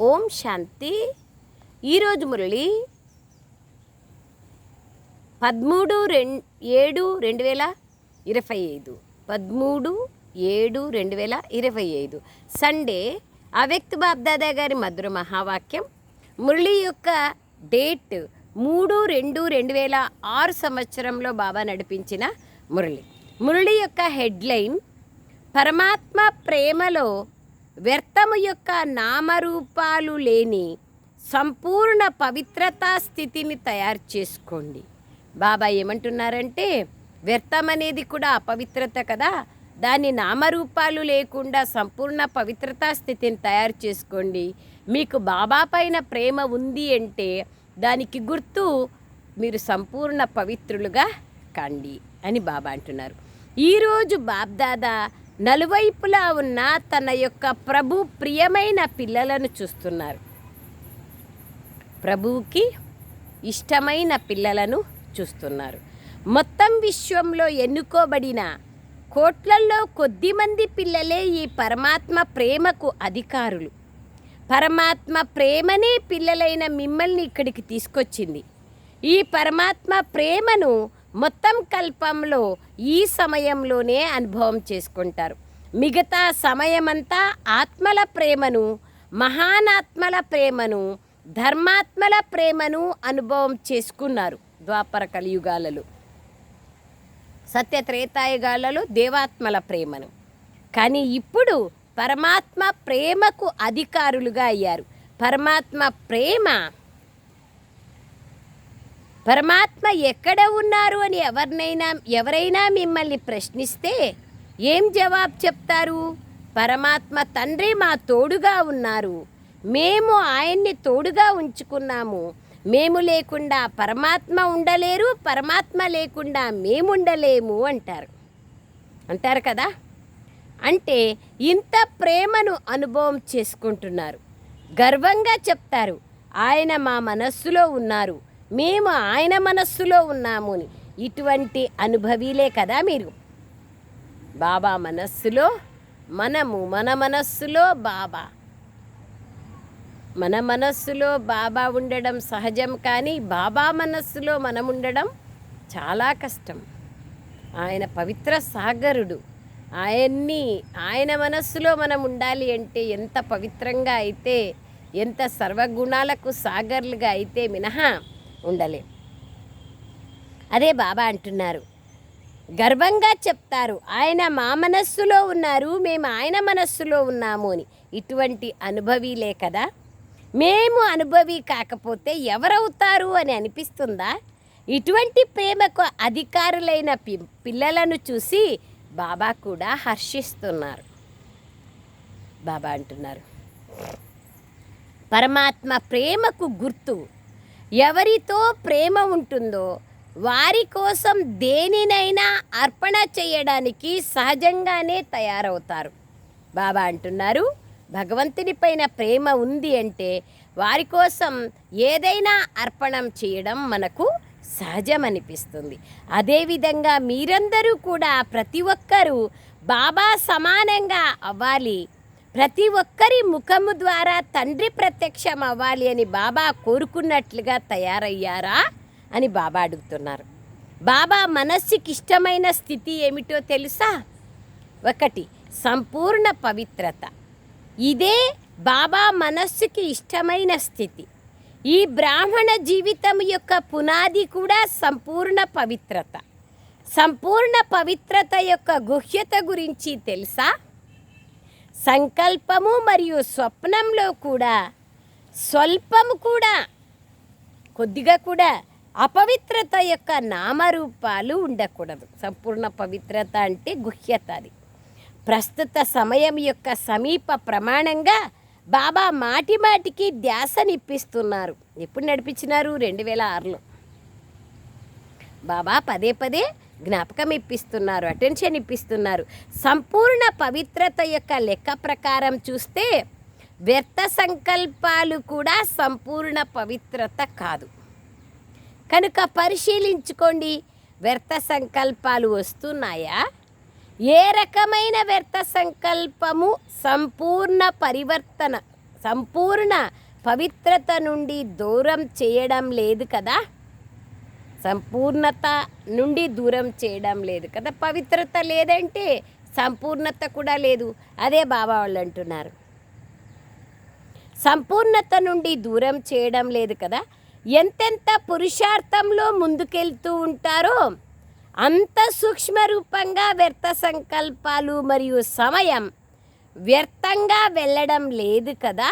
ఓం శాంతి. ఈరోజు మురళి పదమూడు రెండు ఏడు రెండు వేల ఇరవై ఐదు. పదమూడు ఏడు రెండు వేల ఇరవై ఐదు. సండే అవ్యక్త బాబ్దాదా గారి మధుర మహావాక్యం. మురళి యొక్క డేట్ మూడు రెండు రెండు వేల ఆరు సంవత్సరంలో బాబా నడిపించిన మురళి. మురళి యొక్క హెడ్లైన్ పరమాత్మ ప్రేమలో వ్యర్థము యొక్క నామరూపాలు లేని సంపూర్ణ పవిత్రతా స్థితిని తయారు చేసుకోండి. బాబా ఏమంటున్నారంటే వ్యర్థం అనేది కూడా అపవిత్రత కదా. దాని నామరూపాలు లేకుండా సంపూర్ణ పవిత్రతా స్థితిని తయారు చేసుకోండి. మీకు బాబా పైన ప్రేమ ఉంది అంటే దానికి గుర్తు మీరు సంపూర్ణ పవిత్రులుగా కండి అని బాబా అంటున్నారు. ఈరోజు బాబ్దాదా నలువైపులా ఉన్న తన యొక్క ప్రభు ప్రియమైన పిల్లలను చూస్తున్నారు. ప్రభువుకి ఇష్టమైన పిల్లలను చూస్తున్నారు. మొత్తం విశ్వంలో ఎన్నుకోబడిన కోట్లల్లో కొద్దిమంది పిల్లలే ఈ పరమాత్మ ప్రేమకు అధికారులు. పరమాత్మ ప్రేమనే పిల్లలైన మిమ్మల్ని ఇక్కడికి తీసుకొచ్చింది. ఈ పరమాత్మ ప్రేమను మొత్తం కల్పంలో ఈ సమయంలోనే అనుభవం చేసుకుంటారు. మిగతా సమయమంతా ఆత్మల ప్రేమను మహానాత్మల ప్రేమను ధర్మాత్మల ప్రేమను అనుభవం చేసుకున్నారు ద్వాపర కలియుగాలలో. సత్య త్రేతాయుగాలలో దేవాత్మల ప్రేమను. కానీ ఇప్పుడు పరమాత్మ ప్రేమకు అధికారులుగా అయ్యారు. పరమాత్మ ప్రేమ పరమాత్మ ఎక్కడ ఉన్నారు అని ఎవరినైనా ఎవరైనా మిమ్మల్ని ప్రశ్నిస్తే ఏం జవాబు చెప్తారు? పరమాత్మ తండ్రి మా తోడుగా ఉన్నారు. మేము ఆయన్ని తోడుగా ఉంచుకున్నాము. మేము లేకుండా పరమాత్మ ఉండలేరు పరమాత్మ లేకుండా మేము ఉండలేము అంటారు. అంటారు కదా? అంటే ఇంత ప్రేమను అనుభవం చేసుకుంటున్నారు. గర్వంగా చెప్తారు. ఆయన మా మనస్సులో ఉన్నారు. మేము ఆయన మనస్సులో ఉన్నాము అని ఇటువంటి అనుభవీలే కదా మీరు. బాబా మనస్సులో మనము మన మనస్సులో బాబా. మన మనస్సులో బాబా ఉండడం సహజం కానీ బాబా మనస్సులో మనం ఉండడం చాలా కష్టం. ఆయన పవిత్ర సాగరుడు. ఆయన్ని ఆయన మనస్సులో మనం ఉండాలి అంటే ఎంత పవిత్రంగా అయితే ఎంత సర్వగుణాలకు సాగర్లుగా అయితే మినహా ఉండలేం. అదే బాబా అంటున్నారు. గర్వంగా చెప్తారు. ఆయన మా మనస్సులో ఉన్నారు మేము ఆయన మనస్సులో ఉన్నాము అని. ఇటువంటి అనుభవీలే కదా. మేము అనుభవి కాకపోతే ఎవరవుతారు అని అనిపిస్తుందా? ఇటువంటి ప్రేమకు అధికారులైన పి పిల్లలను చూసి బాబా కూడా హర్షిస్తున్నారు. బాబా అంటున్నారు. పరమాత్మ ప్రేమకు గుర్తు. ఎవరితో ప్రేమ ఉంటుందో వారి కోసం దేనినైనా అర్పణ చేయడానికి సహజంగానే తయారవుతారు. బాబా అంటున్నారు భగవంతుని పైన ప్రేమ ఉంది అంటే వారి కోసం ఏదైనా అర్పణం చేయడం మనకు సహజమనిపిస్తుంది. అదేవిధంగా మీరందరూ కూడా ప్రతి ఒక్కరూ బాబా సమానంగా అవ్వాలి ప్రతి ఒక్కరి ముఖము ద్వారా తండ్రి ప్రత్యక్షం అవ్వాలి అని బాబా కోరుకున్నట్లుగా తయారయ్యారా అని బాబా అడుగుతున్నారు. బాబా మనస్సుకి ఇష్టమైన స్థితి ఏమిటో తెలుసా? ఒకటి సంపూర్ణ పవిత్రత. ఇదే బాబా మనస్సుకి ఇష్టమైన స్థితి. ఈ బ్రాహ్మణ జీవితం యొక్క పునాది కూడా సంపూర్ణ పవిత్రత. సంపూర్ణ పవిత్రత యొక్క గుహ్యత గురించి తెలుసా? సంకల్పము మరియు స్వప్నంలో కూడా స్వల్పము కూడా కొద్దిగా కూడా అపవిత్రత యొక్క నామరూపాలు ఉండకూడదు. సంపూర్ణ పవిత్రత అంటే గుహ్యత అది. ప్రస్తుత సమయం యొక్క సమీప ప్రమాణంగా బాబా మాటి మాటికి ధ్యాసనిప్పిస్తున్నారు ఎప్పుడు నడిపించినారు? రెండు వేల ఆరులో. బాబా పదే పదే జ్ఞాపకం ఇప్పిస్తున్నారు అటెన్షన్ ఇప్పిస్తున్నారు. సంపూర్ణ పవిత్రత యొక్క లెక్క ప్రకారం చూస్తే వ్యర్థ సంకల్పాలు కూడా సంపూర్ణ పవిత్రత కాదు. కనుక పరిశీలించుకోండి వ్యర్థ సంకల్పాలు వస్తున్నాయా? ఏ రకమైన వ్యర్థ సంకల్పము సంపూర్ణ పరివర్తన సంపూర్ణ పవిత్రత నుండి దూరం చేయడం లేదు కదా? సంపూర్ణత నుండి దూరం చేయడం లేదు కదా. పవిత్రత లేదంటే సంపూర్ణత కూడా లేదు. అదే బాబా వాళ్ళు అంటున్నారు. సంపూర్ణత నుండి దూరం చేయడం లేదు కదా. ఎంతెంత పురుషార్థంలో ముందుకెళ్తూ ఉంటారో అంత సూక్ష్మ రూపంగా వ్యర్థ సంకల్పాలు మరియు సమయం వ్యర్థంగా వెళ్ళడం లేదు కదా.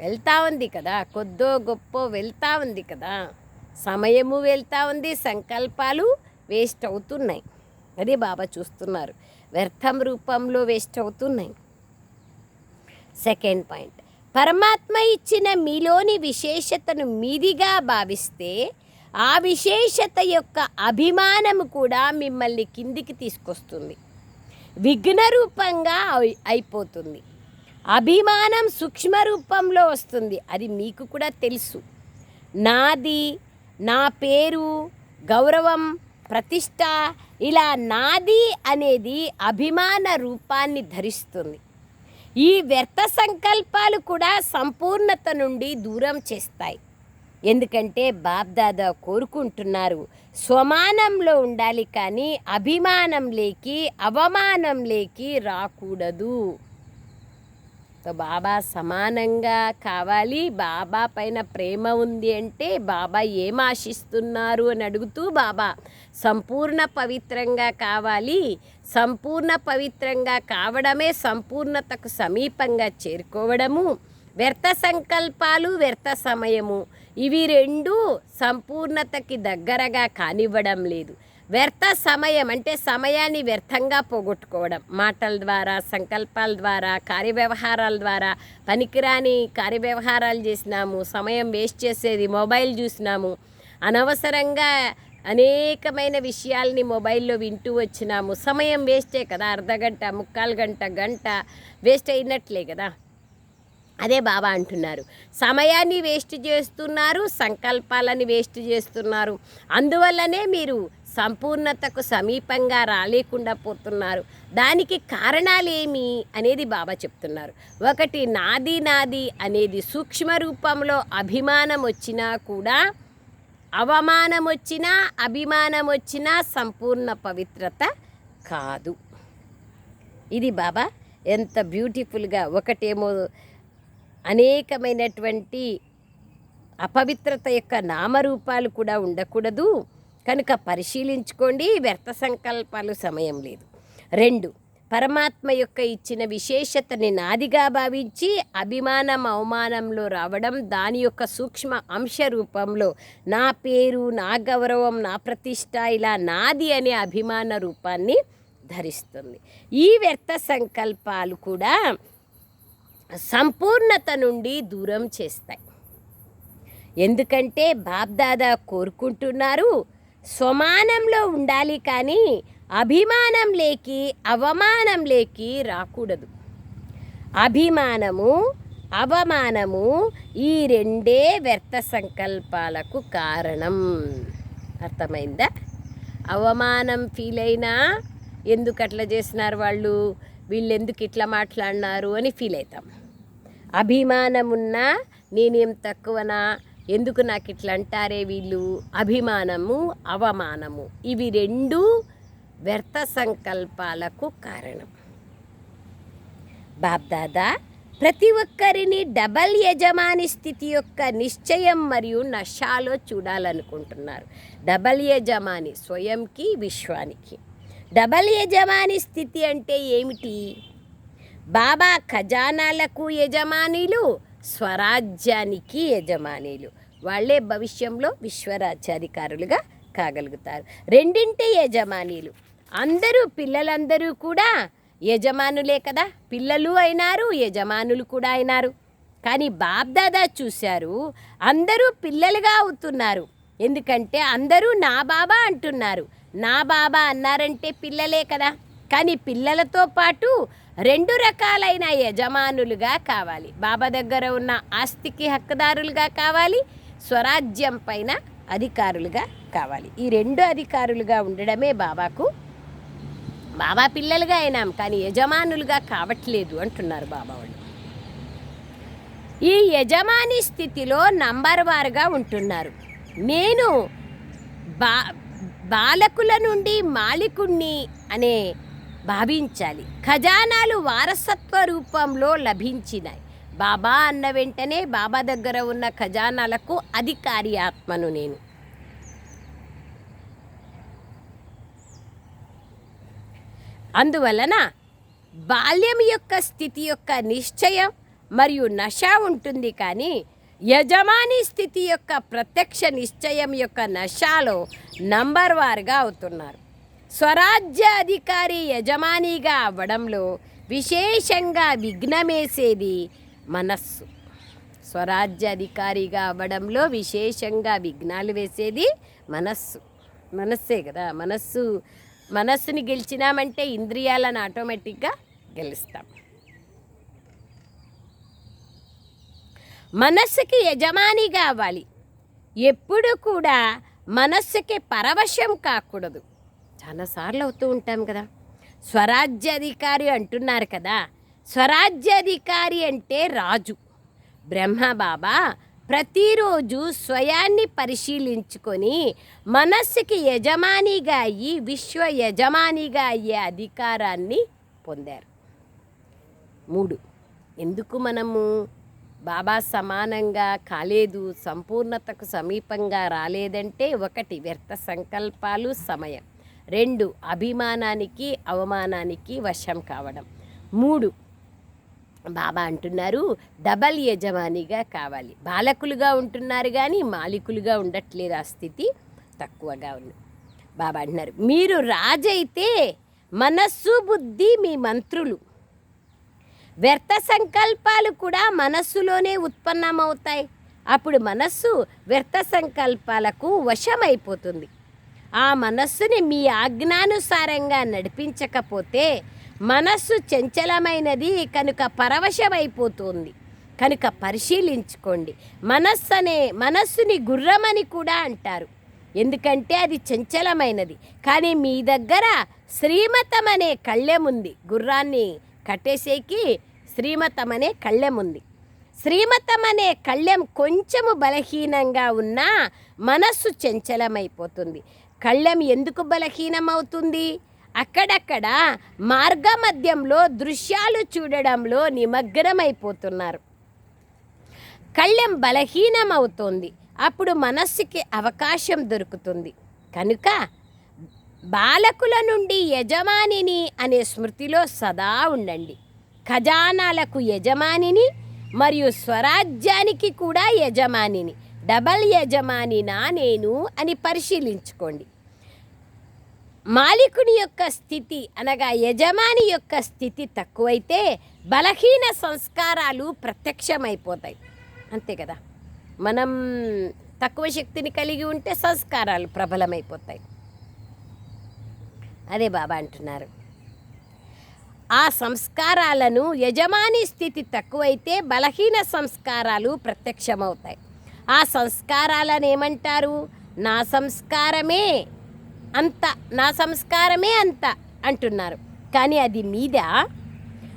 వెళ్తా ఉంది కదా. కొద్దో గొప్ప వెళ్తా ఉంది కదా. సమయము వెళ్తూ ఉంది సంకల్పాలు వేస్ట్ అవుతున్నాయి. అది బాబా చూస్తున్నారు. వ్యర్థం రూపంలో వేస్ట్ అవుతున్నాయి. Second point. పరమాత్మ ఇచ్చిన మీలోని విశేషతను మీదిగా భావిస్తే ఆ విశేషత యొక్క అభిమానము కూడా మిమ్మల్ని కిందికి తీసుకొస్తుంది. విఘ్న రూపంగా అయిపోతుంది. అభిమానం సూక్ష్మ రూపంలో వస్తుంది. అది మీకు కూడా తెలుసు. నాది నా పేరు గౌరవం ప్రతిష్ట ఇలా నాది అనేది అభిమాన రూపాన్ని ధరిస్తుంది. ఈ వ్యర్థ సంకల్పాలు కూడా సంపూర్ణత నుండి దూరం చేస్తాయి. ఎందుకంటే బాబ్దాదా కోరుకుంటున్నారు స్వమానంలో ఉండాలి కానీ అభిమానం లేకి అవమానం లేకి రాకూడదు. సో బాబా సమానంగా కావాలి. బాబా పైన ప్రేమ ఉంది అంటే బాబా ఏం ఆశిస్తున్నారు అని అడుగుతూ బాబా సంపూర్ణ పవిత్రంగా కావాలి. సంపూర్ణ పవిత్రంగా కావడమే సంపూర్ణతకు సమీపంగా చేరుకోవడము. వ్యర్థ సంకల్పాలు వ్యర్థ సమయము. ఇవి రెండు సంపూర్ణతకి దగ్గరగా కానివ్వడం లేదు. వ్యర్థ సమయం అంటే సమయాన్ని వ్యర్థంగా పోగొట్టుకోవడం. మాటల ద్వారా సంకల్పాల ద్వారా కార్యవ్యవహారాల ద్వారా పనికిరాని కార్యవ్యవహారాలు చేసినాము సమయం వేస్ట్ చేసేది మొబైల్ చూసినాము. అనవసరంగా అనేకమైన విషయాల్ని మొబైల్లో వింటూ వచ్చినాము. సమయం వేస్టే కదా అర్ధగంట ముక్కాలు గంట గంట వేస్ట్ అయినట్లే కదా. అదే బాబా అంటున్నారు. సమయాన్ని వేస్ట్ చేస్తున్నారు సంకల్పాలని వేస్ట్ చేస్తున్నారు. అందువల్లనే మీరు సంపూర్ణతకు సమీపంగా రాలేకుండా పోతున్నారు. దానికి కారణాలు ఏమి అనేది బాబా చెప్తున్నారు. ఒకటి నాది నాది అనేది సూక్ష్మ రూపంలో అభిమానం వచ్చినా కూడా అవమానం వచ్చినా అభిమానం వచ్చినా సంపూర్ణ పవిత్రత కాదు. ఇది బాబా ఎంత బ్యూటిఫుల్గా ఒకటేమో అనేకమైనటువంటి అపవిత్రత యొక్క నామరూపాలు కూడా ఉండకూడదు. కనుక పరిశీలించుకోండి వ్యర్థ సంకల్పాలు సమయం లేదు. రెండు పరమాత్మ యొక్క ఇచ్చిన విశేషతని నాదిగా భావించి అభిమానం అవమానంలో రావడం దాని యొక్క సూక్ష్మ అంశ రూపంలో నా పేరు నా గౌరవం నా ప్రతిష్ట ఇలా నాది అనే అభిమాన రూపాన్ని ధరిస్తుంది. ఈ వ్యర్థ సంకల్పాలు కూడా సంపూర్ణత నుండి దూరం చేస్తాయి. ఎందుకంటే బాబ్దాదా కోరుకుంటున్నారు స్వమానంలో ఉండాలి కానీ అభిమానం లేకి అవమానం లేకి రాకూడదు. అభిమానము అవమానము ఈ రెండే వ్యర్థ సంకల్పాలకు కారణం. అర్థమైందా? అవమానం ఫీల్ అయినా ఎందుకు అట్లా చేసినారు వాళ్ళు? వీళ్ళు ఎందుకు ఇట్లా మాట్లాడినారు అని ఫీల్ అవుతాం. అభిమానం ఉన్నా నేనేం తక్కువనా? ఎందుకు నాకు ఇట్లా అంటారే వీళ్ళు? అభిమానము అవమానము. ఇవి రెండు వ్యర్థ సంకల్పాలకు కారణం. బాబ్దాదా ప్రతి ఒక్కరిని డబల్ యజమాని స్థితి యొక్క నిశ్చయం మరియు నషాలో చూడాలనుకుంటున్నారు. డబల్ యజమాని స్వయంకి విశ్వానికి. డబల్ యజమాని స్థితి అంటే ఏమిటి? బాబా ఖజానాలకు యజమానిలు స్వరాజ్యానికి యజమానులు. వాళ్ళే భవిష్యంలో విశ్వరాజ్యాధికారులుగా కాగలుగుతారు. రెండింటి యజమానులు. అందరూ పిల్లలందరూ కూడా యజమానులే కదా. పిల్లలు అయినారు యజమానులు కూడా అయినారు. కానీ బాబ్దాదా చూశారు అందరూ పిల్లలుగా అవుతున్నారు. ఎందుకంటే అందరూ నా బాబా అంటున్నారు. నా బాబా అన్నారంటే పిల్లలే కదా. కానీ పిల్లలతో పాటు రెండు రకాలైన యజమానులుగా కావాలి. బాబా దగ్గర ఉన్న ఆస్తికి హక్కుదారులుగా కావాలి స్వరాజ్యం పైన అధికారులుగా కావాలి. ఈ రెండు అధికారులుగా ఉండడమే బాబాకు బాబా పిల్లలుగా అయినాం కానీ యజమానులుగా కావట్లేదు అంటున్నారు బాబా వాళ్ళు. ఈ యజమాని స్థితిలో నంబర్ వారుగా ఉంటున్నారు. నేను బా బాలకుల నుండి మాలికుణ్ణి అనే భావించాలి. ఖజానాలు వారసత్వ రూపంలో లభించినాయి. బాబా అన్న వెంటనే బాబా దగ్గర ఉన్న ఖజానాలకు అధికారి ఆత్మను నేను. అందువలన బాల్యం యొక్క స్థితి యొక్క నిశ్చయం మరియు నశ ఉంటుంది కానీ యజమాని స్థితి యొక్క ప్రత్యక్ష నిశ్చయం యొక్క నశాలో నంబర్ వారుగా అవుతున్నారు. స్వరాజ్య అధికారి యజమానిగా అవ్వడంలో విశేషంగా విఘ్నమేసేది మనస్సు. స్వరాజ్య అధికారిగా అవ్వడంలో విశేషంగా విఘ్నాలు వేసేది మనస్సు. మనస్సే కదా మనస్సు మనస్సుని గెలిచినామంటే ఇంద్రియాలను ఆటోమేటిక్గా గెలుస్తాం. మనస్సుకి యజమానిగా అవ్వాలి. ఎప్పుడు కూడా మనస్సుకి పరవశం కాకూడదు. చాలాసార్లు అవుతూ ఉంటాం కదా. స్వరాజ్యాధికారి అంటున్నారు కదా. స్వరాజ్యాధికారి అంటే రాజు. బ్రహ్మ బాబా ప్రతిరోజు స్వయాన్ని పరిశీలించుకొని మనస్సుకి యజమానిగా అయ్యి విశ్వ యజమానిగా అయ్యే అధికారాన్ని పొందారు. మూడు. ఎందుకు మనము బాబా సమానంగా కాలేదు సంపూర్ణతకు సమీపంగా రాలేదంటే ఒకటి వ్యర్థ సంకల్పాలు సమయం. రెండు అభిమానానికి అవమానానికి వశం కావడం. మూడు బాబా అంటున్నారు డబల్ యజమానిగా కావాలి. బాలకులుగా ఉంటున్నారు కానీ మాలికులుగా ఉండట్లేదు ఆ స్థితి. తక్కువగా ఉంది. బాబా అంటున్నారు మీరు రాజైతే మనస్సు బుద్ధి మీ మంత్రులు. వ్యర్థ సంకల్పాలు కూడా మనస్సులోనే ఉత్పన్నమవుతాయి. అప్పుడు మనస్సు వ్యర్థ సంకల్పాలకు వశమైపోతుంది. ఆ మనస్సుని మీ ఆజ్ఞానుసారంగా నడిపించకపోతే మనస్సు చంచలమైనది కనుక పరవశమైపోతుంది. కనుక పరిశీలించుకోండి. మనస్సు అనే మనస్సుని గుర్రమని కూడా అంటారు. ఎందుకంటే అది చంచలమైనది. కానీ మీ దగ్గర శ్రీమతం అనే కళ్ళెం ఉంది గుర్రాన్ని కట్టేసేకి శ్రీమతం అనే కళ్ళెం ఉంది శ్రీమతం అనే కళ్ళెం కొంచెము బలహీనంగా ఉన్నా మనస్సు చంచలమైపోతుంది. కళ్ళెం ఎందుకు బలహీనమవుతుంది? అక్కడక్కడ మార్గమధ్యంలో దృశ్యాలు చూడడంలో నిమగ్నమైపోతున్నారు. కళ్ళెం బలహీనమవుతోంది. అప్పుడు మనస్సుకి అవకాశం దొరుకుతుంది. కనుక బాలకుల నుండి యజమానిని అనే స్మృతిలో సదా ఉండండి. ఖజానాలకు యజమానిని మరియు స్వరాజ్యానికి కూడా యజమానిని. డబల్ యజమానినా నేను అని పరిశీలించుకోండి. మాలికుని యొక్క స్థితి అనగా యజమాని యొక్క స్థితి తక్కువైతే బలహీన సంస్కారాలు ప్రత్యక్షమైపోతాయి. అంతే కదా? మనం తక్కువ శక్తిని కలిగి ఉంటే సంస్కారాలు ప్రబలమైపోతాయి. అదే బాబా అంటున్నారు. ఆ సంస్కారాలను యజమాని స్థితి తక్కువైతే బలహీన సంస్కారాలు ప్రత్యక్షమవుతాయి. ఆ సంస్కారాలను ఏమంటారు? నా సంస్కారమే అంత నా సంస్కారమే అంత అంటున్నారు. కానీ అది మీద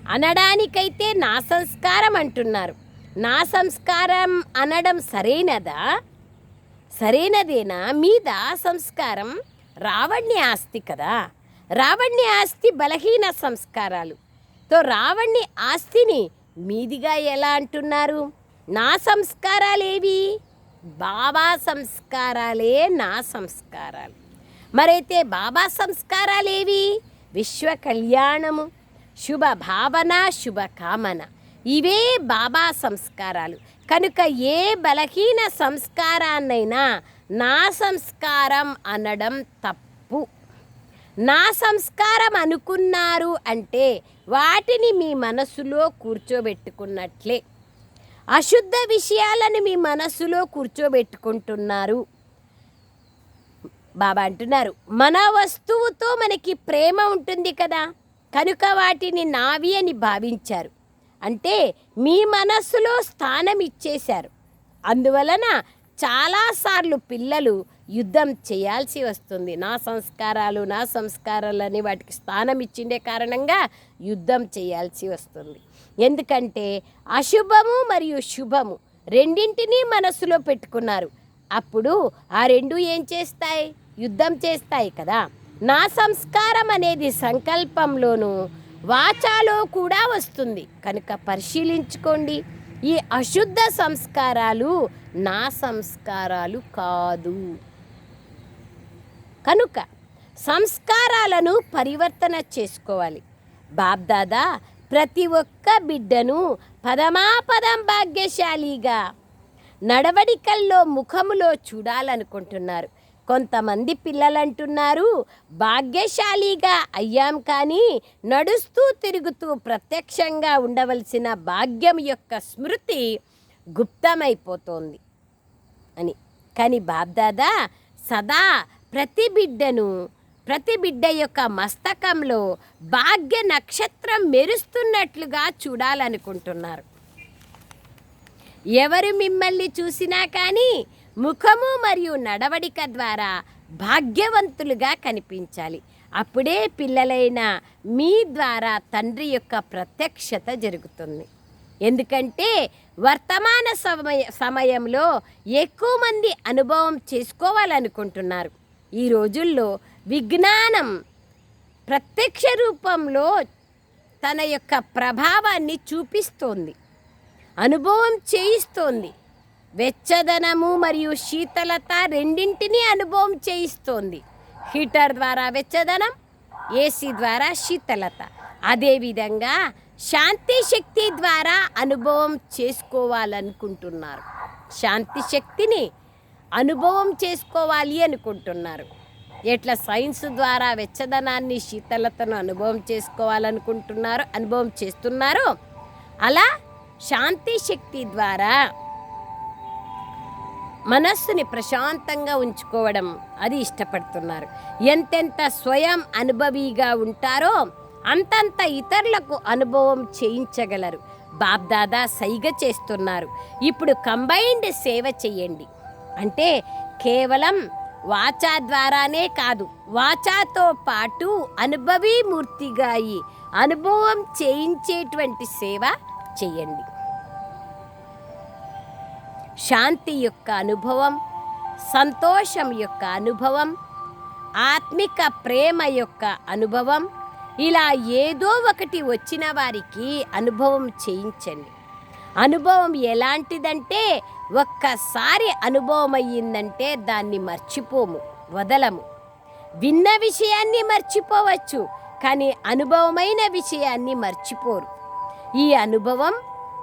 అనడానికైతే నా సంస్కారం అంటున్నారు. నా సంస్కారం అనడం సరైనదా? సరైనదేనా? మీద సంస్కారం రావణ్య ఆస్తి కదా. రావణ్య ఆస్తి బలహీన సంస్కారాలు. తో రావణ్ణి ఆస్తిని మీదిగా ఎలా అంటున్నారు? నా సంస్కారాలేవి? బాబా సంస్కారాలే నా సంస్కారాలు. మరైతే బాబా సంస్కారాలేవి? విశ్వ కళ్యాణము శుభ భావన శుభకామన ఇవే బాబా సంస్కారాలు. కనుక ఏ బలహీన సంస్కారాన్నైనా నా సంస్కారం అనడం తప్పు. నా సంస్కారం అనుకున్నారు అంటే వాటిని మీ మనసులో కూర్చోబెట్టుకున్నట్లే. అశుద్ధ విషయాలను మీ మనస్సులో కూర్చోబెట్టుకుంటున్నారు. బాబా అంటున్నారు మన వస్తువుతో మనకి ప్రేమ ఉంటుంది కదా కనుక వాటిని నావి అని భావించారు. అంటే మీ మనస్సులో స్థానం ఇచ్చేశారు. అందువలన చాలాసార్లు పిల్లలు యుద్ధం చేయాల్సి వస్తుంది. నా సంస్కారాలు నా సంస్కారాలు అని వాటికి స్థానం ఇచ్చిండే కారణంగా యుద్ధం చేయాల్సి వస్తుంది. ఎందుకంటే అశుభము మరియు శుభము రెండింటినీ మనసులో పెట్టుకున్నారు. అప్పుడు ఆ రెండు ఏం చేస్తాయి? యుద్ధం చేస్తాయి కదా. నా సంస్కారం అనేది సంకల్పంలోనూ వాచాలో కూడా వస్తుంది. కనుక పరిశీలించుకోండి. ఈ అశుద్ధ సంస్కారాలు నా సంస్కారాలు కాదు. కనుక సంస్కారాలను పరివర్తన చేసుకోవాలి. బాబ్దాదా ప్రతి ఒక్క బిడ్డను పదమాపదం భాగ్యశాలిగా నడవడికల్లో ముఖములో చూడాలనుకుంటున్నారు. కొంతమంది పిల్లలంటున్నారు భాగ్యశాలిగా అయ్యాం కానీ నడుస్తూ తిరుగుతూ ప్రత్యక్షంగా ఉండవలసిన భాగ్యం యొక్క స్మృతి గుప్తమైపోతోంది. అని. కానీ బాబ్దాదా సదా ప్రతి బిడ్డను ప్రతి బిడ్డ యొక్క మస్తకంలో భాగ్య నక్షత్రం మెరుస్తున్నట్లుగా చూడాలనుకుంటున్నారు. ఎవరు మిమ్మల్ని చూసినా కానీ ముఖము మరియు నడవడిక ద్వారా భాగ్యవంతులుగా కనిపించాలి. అప్పుడే పిల్లలైన మీ ద్వారా తండ్రి యొక్క ప్రత్యక్షత జరుగుతుంది. ఎందుకంటే వర్తమాన సమయ సమయంలో ఎక్కువ మంది అనుభవం చేసుకోవాలనుకుంటున్నారు. ఈ రోజుల్లో విజ్ఞానం ప్రత్యక్ష రూపంలో తన యొక్క ప్రభావాన్ని చూపిస్తోంది. అనుభవం చేయిస్తోంది. వెచ్చదనము మరియు శీతలత రెండింటినీ అనుభవం చేయిస్తోంది. హీటర్ ద్వారా వెచ్చదనం ఏసీ ద్వారా శీతలత. అదేవిధంగా శాంతి శక్తి ద్వారా అనుభవం చేసుకోవాలనుకుంటున్నారు. శాంతి శక్తిని అనుభవం చేసుకోవాలి అనుకుంటున్నారు. ఎట్లా సైన్స్ ద్వారా వెచ్చదనాన్ని శీతలతను అనుభవం చేసుకోవాలనుకుంటున్నారు అనుభవం చేస్తున్నారో అలా శాంతి శక్తి ద్వారా మనస్సుని ప్రశాంతంగా ఉంచుకోవడం అది ఇష్టపడుతున్నారు. ఎంతెంత స్వయం అనుభవిగా ఉంటారో అంతంత ఇతరులకు అనుభవం చేయించగలరు. బాబ్దాదా సైగ చేస్తున్నారు. ఇప్పుడు కంబైన్డ్ సేవ చేయండి. అంటే కేవలం వాచా ద్వారానే కాదు వాచాతో పాటు అనుభవీమూర్తిగా అయి అనుభవం చేయించేటువంటి సేవ చేయండి. శాంతి యొక్క అనుభవం సంతోషం యొక్క అనుభవం ఆత్మిక ప్రేమ యొక్క అనుభవం ఇలా ఏదో ఒకటి వచ్చిన వారికి అనుభవం చేయించండి. అనుభవం ఎలాంటిదంటే ఒక్కసారి అనుభవం అయ్యిందంటే దాన్ని మర్చిపోము వదలము. విన్న విషయాన్ని మర్చిపోవచ్చు కానీ అనుభవమైన విషయాన్ని మర్చిపోరు. ఈ అనుభవం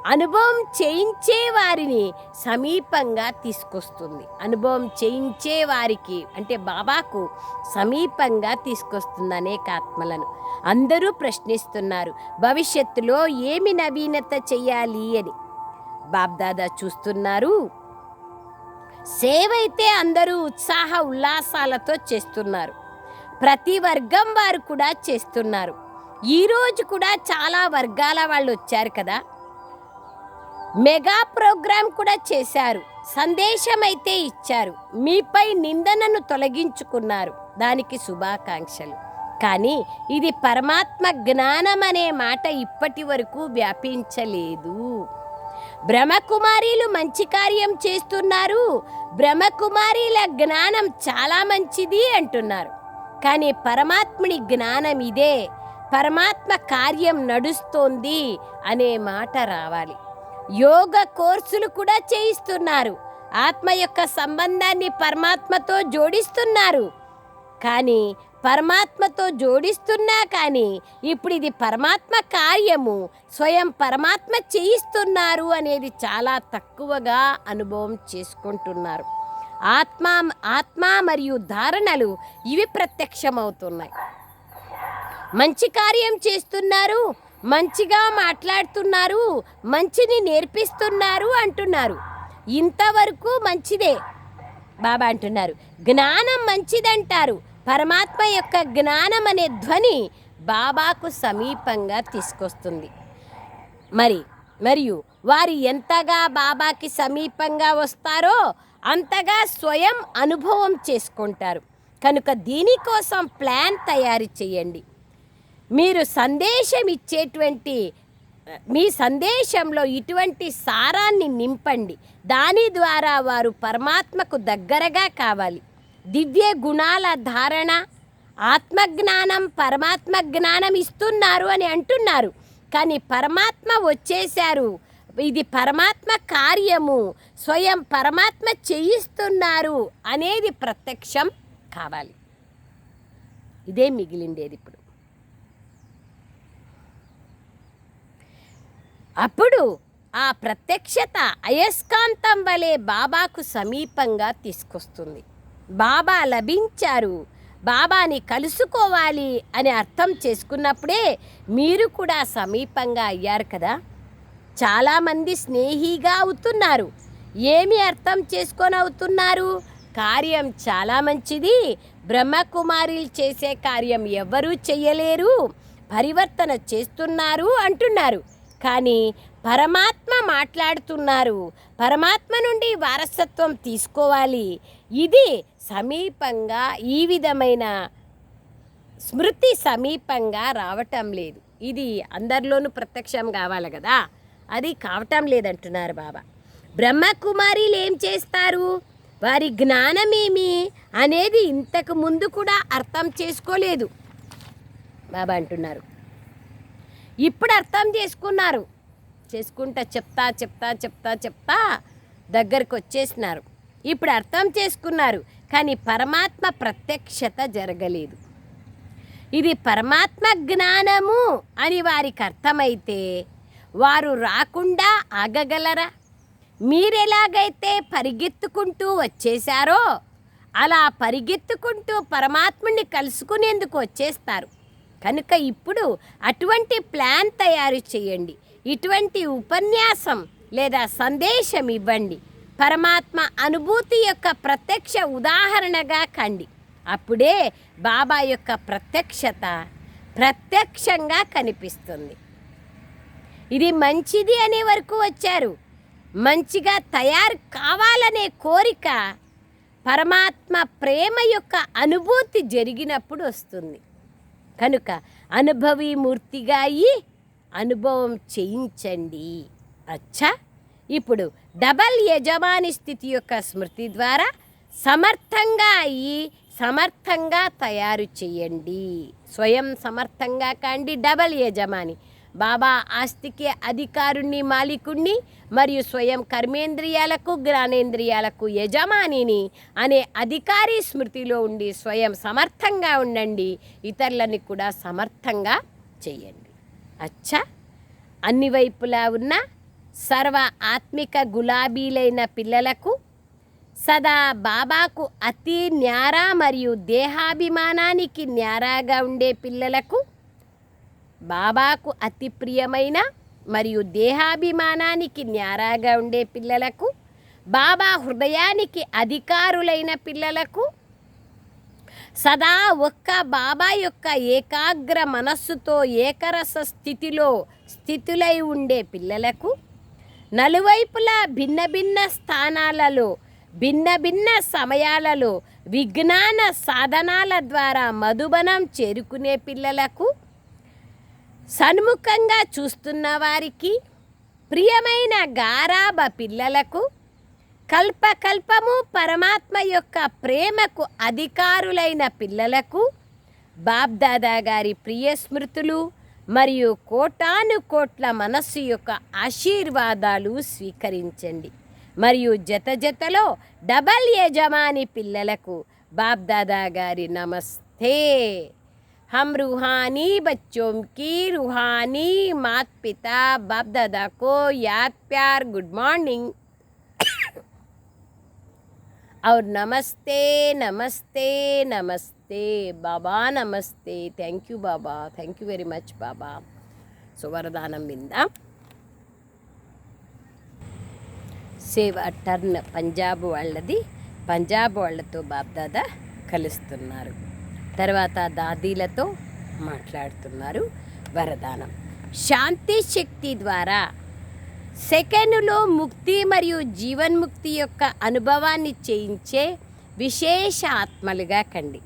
అనుభవం చేయించే వారిని సమీపంగా తీసుకొస్తుంది. అనుభవం చేయించే వారికి అంటే బాబాకు సమీపంగా తీసుకొస్తుంది అనేక ఆత్మలను అందరూ ప్రశ్నిస్తున్నారు. భవిష్యత్తులో ఏమి నవీనత చేయాలి అని. బాబ్దాదా చూస్తున్నారు. సేవైతే అయితే అందరూ ఉత్సాహ ఉల్లాసాలతో చేస్తున్నారు. ప్రతి వర్గం వారు కూడా చేస్తున్నారు. ఈరోజు కూడా చాలా వర్గాల వాళ్ళు వచ్చారు కదా. మెగా ప్రోగ్రాం కూడా చేశారు. సందేశం అయితే ఇచ్చారు. మీపై నిందనను తొలగించుకున్నారు. దానికి శుభాకాంక్షలు. కానీ ఇది పరమాత్మ జ్ఞానం అనే మాట ఇప్పటి వరకు వ్యాపించలేదు. బ్రహ్మకుమారీలు మంచి కార్యం చేస్తున్నారు. బ్రహ్మకుమారీల జ్ఞానం చాలా మంచిది అంటున్నారు. కానీ పరమాత్ముని జ్ఞానం ఇదే. పరమాత్మ కార్యం నడుస్తోంది అనే మాట రావాలి. యోగ కోర్సులు కూడా చేయిస్తున్నారు. ఆత్మ యొక్క సంబంధాన్ని పరమాత్మతో జోడిస్తున్నారు. కానీ పరమాత్మతో జోడిస్తున్నా కానీ ఇప్పుడు ఇది పరమాత్మ కార్యము. స్వయం పరమాత్మ చేయిస్తున్నారు అనేది చాలా తక్కువగా అనుభవం చేసుకుంటున్నారు. ఆత్మ ఆత్మ మరియు ధారణలు ఇవి ప్రత్యక్షమవుతున్నాయి. మంచి కార్యం చేస్తున్నారు మంచిగా మాట్లాడుతున్నారు మంచిని నేర్పిస్తున్నారు అంటున్నారు. ఇంతవరకు మంచిదే బాబా అంటున్నారు. జ్ఞానం మంచిదంటారు పరమాత్మ యొక్క జ్ఞానం అనే ధ్వని బాబాకు సమీపంగా తీసుకొస్తుంది. మరి మరియు వారు ఎంతగా బాబాకి సమీపంగా వస్తారో అంతగా స్వయం అనుభవం చేసుకుంటారు. కనుక దీనికోసం ప్లాన్ తయారు చేయండి. మీరు సందేశం ఇచ్చేటువంటి మీ సందేశంలో ఇటువంటి సారాన్ని నింపండి. దాని ద్వారా వారు పరమాత్మకు దగ్గరగా కావాలి. దివ్య గుణాల ధారణ ఆత్మజ్ఞానం పరమాత్మ జ్ఞానం ఇస్తున్నారు అని అంటున్నారు. కానీ పరమాత్మ వచ్చేశారు. ఇది పరమాత్మ కార్యము. స్వయం పరమాత్మ చేయిస్తున్నారు అనేది ప్రత్యక్షం కావాలి. ఇదే మిగిలిండేది ఇప్పుడు. అప్పుడు ఆ ప్రత్యక్షత అయస్కాంతం వలె బాబాకు సమీపంగా తీసుకొస్తుంది. బాబా లభించారు. బాబాని కలుసుకోవాలి అని అర్థం చేసుకున్నప్పుడే మీరు కూడా సమీపంగా అయ్యారు కదా. చాలామంది స్నేహిగా అవుతున్నారు. ఏమి అర్థం చేసుకొని అవుతున్నారు? కార్యం చాలా మంచిది. బ్రహ్మకుమారిలు చేసే కార్యం ఎవ్వరూ చెయ్యలేరు పరివర్తన చేస్తున్నారు అంటున్నారు. కానీ పరమాత్మ మాట్లాడుతున్నారు. పరమాత్మ నుండి వారసత్వం తీసుకోవాలి. ఇది సమీపంగా ఈ విధమైన స్మృతి సమీపంగా రావటం లేదు. ఇది అందరిలోనూ ప్రత్యక్షం కావాలి కదా? అది కావటం లేదంటున్నారు బాబా. బ్రహ్మకుమారీలు ఏం చేస్తారు? వారి జ్ఞానమేమి అనేది ఇంతకు ముందు కూడా అర్థం చేసుకోలేదు బాబా అంటున్నారు. ఇప్పుడు అర్థం చేసుకున్నారు. చేసుకుంటా చెప్తా చెప్తా చెప్తా చెప్తా దగ్గరకు వచ్చేసినారు. ఇప్పుడు అర్థం చేసుకున్నారు. కానీ పరమాత్మ ప్రత్యక్షత జరగలేదు. ఇది పరమాత్మ జ్ఞానము అని వారికి అర్థమైతే వారు రాకుండా ఆగగలరా? మీరెలాగైతే పరిగెత్తుకుంటూ వచ్చేశారో అలా పరిగెత్తుకుంటూ పరమాత్ముని కలుసుకునేందుకు వచ్చేస్తారు. కనుక ఇప్పుడు అటువంటి ప్లాన్ తయారు చేయండి. ఇటువంటి ఉపన్యాసం లేదా సందేశం ఇవ్వండి. పరమాత్మ అనుభూతి యొక్క ప్రత్యక్ష ఉదాహరణగా కండి. అప్పుడే బాబా యొక్క ప్రత్యక్షత ప్రత్యక్షంగా కనిపిస్తుంది. ఇది మంచిది అనే వరకు వచ్చారు. మంచిగా తయారు కావాలనే కోరిక పరమాత్మ ప్రేమ యొక్క అనుభూతి జరిగినప్పుడు వస్తుంది. కనుక అనుభవీ మూర్తిగా అయి అనుభవం చేయించండి. అచ్చా! ఇప్పుడు డబల్ యజమాని స్థితి యొక్క స్మృతి ద్వారా సమర్థంగా అయ్యి సమర్థంగా తయారు చేయండి. స్వయం సమర్థంగా కాండి డబల్ యజమాని. బాబా ఆస్తికి అధికారుణ్ణి మాలికుణ్ణి మరియు స్వయం కర్మేంద్రియాలకు జ్ఞానేంద్రియాలకు యజమానిని అనే అధికారి స్మృతిలో ఉండి స్వయం సమర్థంగా ఉండండి. ఇతరులని కూడా సమర్థంగా చేయండి. అచ్చా! అన్ని వైపులా ఉన్న సర్వ ఆత్మిక గులాబీలైన పిల్లలకు సదా బాబాకు అతి న్యారా మరియు దేహాభిమానానికి న్యారాగా ఉండే పిల్లలకు బాబాకు అతి ప్రియమైన మరియు దేహాభిమానానికి న్యారాగా ఉండే పిల్లలకు బాబా హృదయానికి అధికారులైన పిల్లలకు సదా ఒక్క బాబా యొక్క ఏకాగ్ర మనస్సుతో ఏకరస స్థితిలో స్థితులై ఉండే పిల్లలకు నలువైపులా భిన్న భిన్న స్థానాలలో భిన్న భిన్న సమయాలలో విజ్ఞాన సాధనాల ద్వారా మధుబనం చేరుకునే పిల్లలకు సన్ముఖంగా చూస్తున్న వారికి ప్రియమైన గారాబ పిల్లలకు కల్పకల్పము పరమాత్మ యొక్క ప్రేమకు అధికారులైన పిల్లలకు బాబ్దాదా గారి ప్రియ స్మృతులు మరియు కోటాను కోట్ల మనస్సు యొక్క ఆశీర్వాదాలు స్వీకరించండి మరియు జత జతలో డబల్ యజమాని పిల్లలకు బాబ్దాదా గారి నమస్తే हम रूहानी बच्चों की रूहानी मात पिता बाप दादा को याद प्यार गुड मॉर्निंग और नमस्ते नमस्ते नमस्ते నమస్తే బాబా నమస్తే. థ్యాంక్ యూ బాబా. థ్యాంక్ యూ వెరీ మచ్ బాబా. సో వరదానం వింద. సేవ్ అ టర్న్ పంజాబ్ వాళ్ళది. పంజాబ్ వాళ్ళతో బాబ్దాదా కలుస్తున్నారు. తర్వాత దాదీలతో మాట్లాడుతున్నారు వరదానం. శాంతి శక్తి ద్వారా సెకనులో ముక్తి మరియు జీవన్ముక్తి యొక్క అనుభవాన్ని చేయించే విశేష ఆత్మలుగా కండి.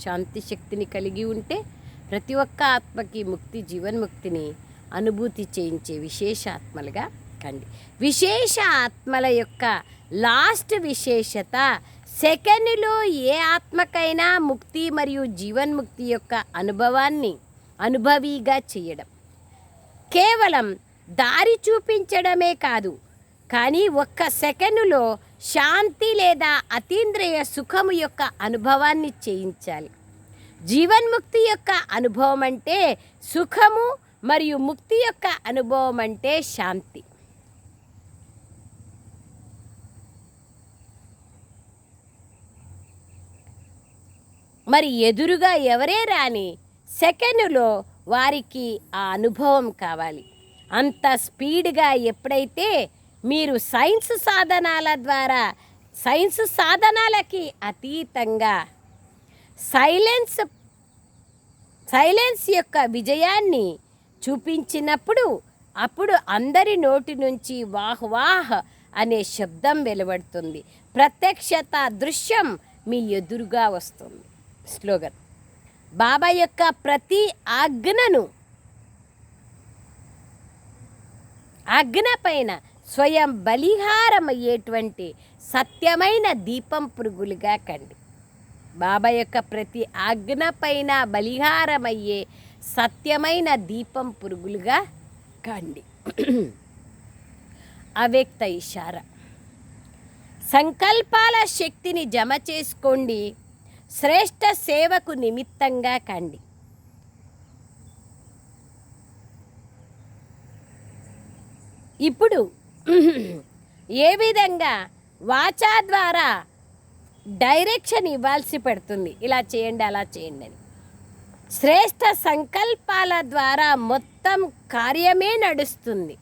శాంతి శక్తిని కలిగి ఉంటే ప్రతి ఒక్క ఆత్మకి ముక్తి జీవన్ముక్తిని అనుభూతి చేయించే విశేష ఆత్మలుగా కండి. విశేష ఆత్మల యొక్క లాస్ట్ విశేషత సెకండ్లో ఏ ఆత్మకైనా ముక్తి మరియు జీవన్ముక్తి యొక్క అనుభవాన్ని అనుభవిగా చేయడం. కేవలం దారి చూపించడమే కాదు కానీ ఒక్క సెకనులో శాంతి లేదా అతీంద్రియ సుఖము యొక్క అనుభవాన్ని చేయించాలి. జీవన్ముక్తి యొక్క అనుభవం అంటే సుఖము మరియు ముక్తి యొక్క అనుభవం అంటే శాంతి. మరి ఎదురుగా ఎవరే రాని సెకనులో వారికి ఆ అనుభవం కావాలి. అంత స్పీడ్గా ఎప్పుడైతే మీరు సైన్స్ సాధనాల ద్వారా సైన్స్ సాధనాలకి అతీతంగా సైలెన్స్ సైలెన్స్ యొక్క విజయాన్ని చూపించినప్పుడు అప్పుడు అందరి నోటి నుంచి వాహ్ వాహ్ అనే శబ్దం వెలువడుతుంది. ప్రత్యక్షత దృశ్యం మీ ఎదురుగా వస్తుంది. స్లోగన్. బాబా యొక్క ప్రతి ఆజ్ఞను ఆజ్ఞ పైన స్వయం బలిహారమయ్యేటువంటి సత్యమైన దీపం పురుగులుగా కండి. బాబా యొక్క ప్రతి ఆజ్ఞ పైన బలిహారమయ్యే సత్యమైన దీపం పురుగులుగా కండి. అవ్యక్త ఇషార. సంకల్పాల శక్తిని జమ చేసుకోండి. శ్రేష్ట సేవకు నిమిత్తంగా కండి. ఇప్పుడు ఏ విధంగా వాచా ద్వారా డైరెక్షన్ ఇవ్వాల్సి పడుతుంది? ఇలా చేయండి అలా చేయండి అని. శ్రేష్ట సంకల్పాల ద్వారా మొత్తం కార్యమే నడుస్తుంది.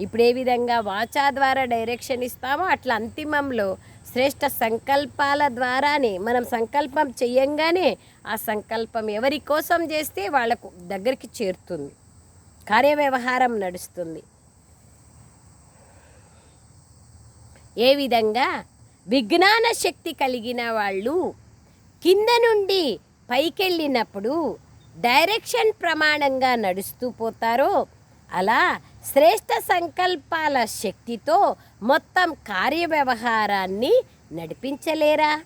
ఇప్పుడు ఏ విధంగా వాచా ద్వారా డైరెక్షన్ ఇస్తామో అట్లా అంతిమంలో శ్రేష్ట సంకల్పాల ద్వారానే మనం సంకల్పం చేయంగానే ఆ సంకల్పం ఎవరి కోసం చేస్తే వాళ్ళకు దగ్గరికి చేరుతుంది. కార్యవ్యవహారం నడుస్తుంది. ఏ విధంగా? విజ్ఞాన శక్తి కలిగిన వాళ్ళు కింద నుండి పైకెళ్ళినప్పుడు డైరెక్షన్ ప్రమాణంగా నడుస్తూ పోతారో అలా శ్రేష్ట సంకల్పాల శక్తితో మొత్తం కార్యవ్యవహారాన్ని నడిపించలేరా?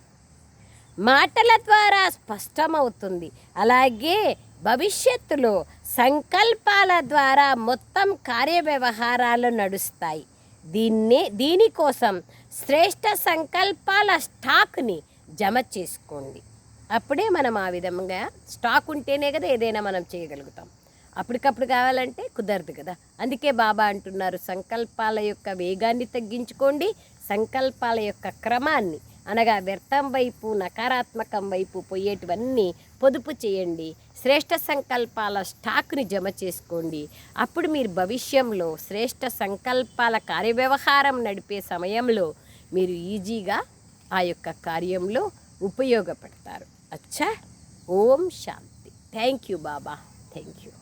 మాటల ద్వారా స్పష్టమవుతుంది. అలాగే భవిష్యత్తులో సంకల్పాల ద్వారా మొత్తం కార్యవ్యవహారాలు నడుస్తాయి. దీన్నే దీనికోసం శ్రేష్ట సంకల్పాల స్టాక్ని జమ చేసుకోండి. అప్పుడే మనం ఆ విధంగా స్టాక్ ఉంటేనే కదా ఏదైనా మనం చేయగలుగుతాం. అప్పటికప్పుడు కావాలంటే కుదరదు కదా. అందుకే బాబా అంటున్నారు సంకల్పాల యొక్క వేగాన్ని తగ్గించుకోండి సంకల్పాల యొక్క క్రమాన్ని అనగా వ్యర్థం వైపు నకారాత్మకం వైపు పోయేటివన్నీ పొదుపు చేయండి. శ్రేష్ట సంకల్పాల స్టాక్ని జమ చేసుకోండి. అప్పుడు మీరు భవిష్యంలో శ్రేష్ట సంకల్పాల కార్యవ్యవహారం నడిపే సమయంలో మీరు ఈజీగా ఆ యొక్క కార్యంలో ఉపయోగపడతారు. అచ్చా? ఓం శాంతి. Thank you Baba. Thank you.